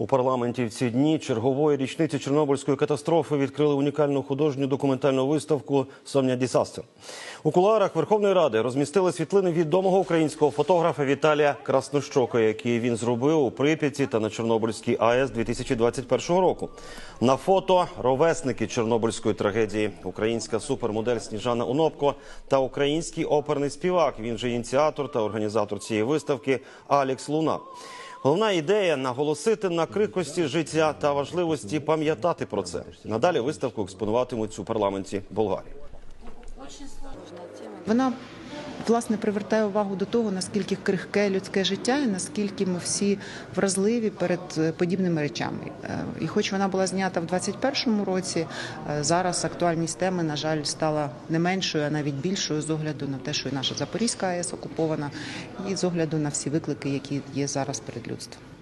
У парламенті в ці дні чергової річниці Чорнобильської катастрофи відкрили унікальну художню документальну виставку Сомня Дісастер. У кулуарах Верховної Ради розмістили світлини відомого українського фотографа Віталія Краснощока, які він зробив у Прип'яті та на Чорнобильській АЕС 2021 року. На фото ровесники Чорнобильської трагедії, українська супермодель Сніжана Унопко та український оперний співак. Він же ініціатор та організатор цієї виставки Алікс Луна. Головна ідея наголосити на крикості життя та важливості пам'ятати про це. Надалі виставку експонуватимуть у парламенті Болгарії. Вона власне привертає увагу до того, наскільки крихке людське життя, і наскільки ми всі вразливі перед е, подібними речами. Е, І хоч вона була знята в 21-му році, е, зараз актуальність теми, на жаль, стала не меншою, а навіть більшою з огляду на те, що і наша Запорізька АЕС окупована, і з огляду на всі виклики, які є зараз перед людством.